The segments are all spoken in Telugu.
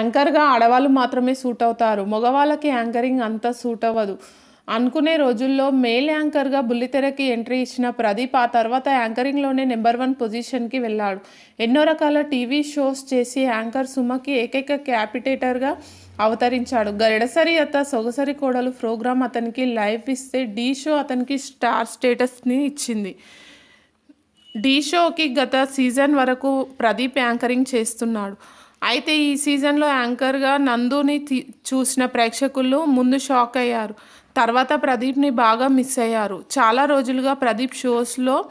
యాంకర్గా ఆడవాళ్ళు మాత్రమే సూట్ అవుతారు. మగవాళ్ళకి యాంకరింగ్ అంత సూట్ అవ్వదు. అనుకునే రోజుల్లో మేల్ యాంకర్గా బుల్లితెరకి ఎంట్రీ ఇచ్చిన ప్రదీప్ ఆ తర్వాత యాంకరింగ్లోనే నెంబర్ వన్ పొజిషన్కి వెళ్ళాడు. ఎన్నో రకాల టీవీ షోస్ చేసి యాంకర్ సుమకి ఏకైక క్యాపిటేటర్గా అవతరించాడు. గడసరి అత సొగసరి కోడలు ప్రోగ్రాం అతనికి లైఫ్ ఇస్తే డీ షో అతనికి స్టార్ స్టేటస్ని ఇచ్చింది. డీ షోకి గత సీజన్ వరకు ప్రదీప్ యాంకరింగ్ చేస్తున్నాడు. అయితే ఈ సీజన్లో యాంకర్గా నందుని తీ- చూసిన ప్రేక్షకులు ముందు షాక్ అయ్యారు. తర్వాత ప్రదీప్ని బాగా మిస్ అయ్యారు. చాలా రోజులుగా ప్రదీప్ షోస్లో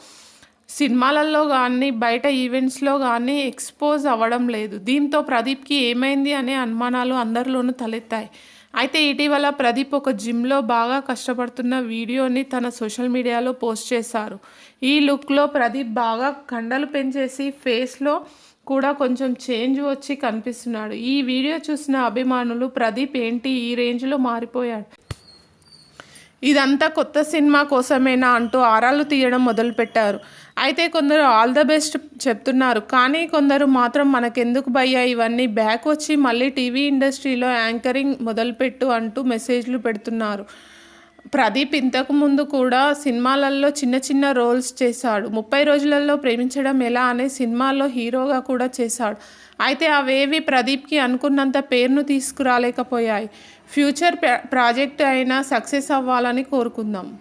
సినిమాలలో కానీ బయట ఈవెంట్స్లో కానీ ఎక్స్పోజ్ అవ్వడం లేదు. దీంతో ప్రదీప్కి ఏమైంది అనే అనుమానాలు అందరిలోనూ తలెత్తాయి. అయితే ఇటీవల ప్రదీప్ ఒక జిమ్లో బాగా కష్టపడుతున్న వీడియోని తన సోషల్ మీడియాలో పోస్ట్ చేశారు. ఈ లుక్లో ప్రదీప్ బాగా కండలు పెంచేసి ఫేస్లో కూడా కొంచెం చేంజ్ వచ్చి కనిపిస్తున్నాడు. ఈ వీడియో చూసిన అభిమానులు ప్రదీప్ ఏంటి ఈ రేంజ్లో మారిపోయాడు? ఇదంతా కొత్త సినిమా కోసమేనా అంటూ ఆరాలు తీయడం మొదలుపెట్టారు. అయితే కొందరు ఆల్ ద బెస్ట్ చెప్తున్నారు. కానీ కొందరు మాత్రం మనకెందుకు భయ్యా ఇవన్నీ బ్యాక్ వచ్చి మళ్ళీ టీవీ ఇండస్ట్రీలో యాంకరింగ్ మొదలుపెట్టు అంటూ మెసేజ్లు పెడుతున్నారు. ప్రదీప్ ఇంతకు ముందు కూడా సినిమాలలో చిన్న చిన్న రోల్స్ చేశాడు. ముప్పై రోజులలో ప్రేమించడం ఎలా అనే సినిమాలో హీరోగా కూడా చేశాడు. అయితే అవేవి ప్రదీప్కి అనుకున్నంత పేరును తీసుకురాలేకపోయాయి. ఫ్యూచర్ ప్రా- ప్రాజెక్ట్ అయినా సక్సెస్ అవ్వాలని కోరుకుందాం.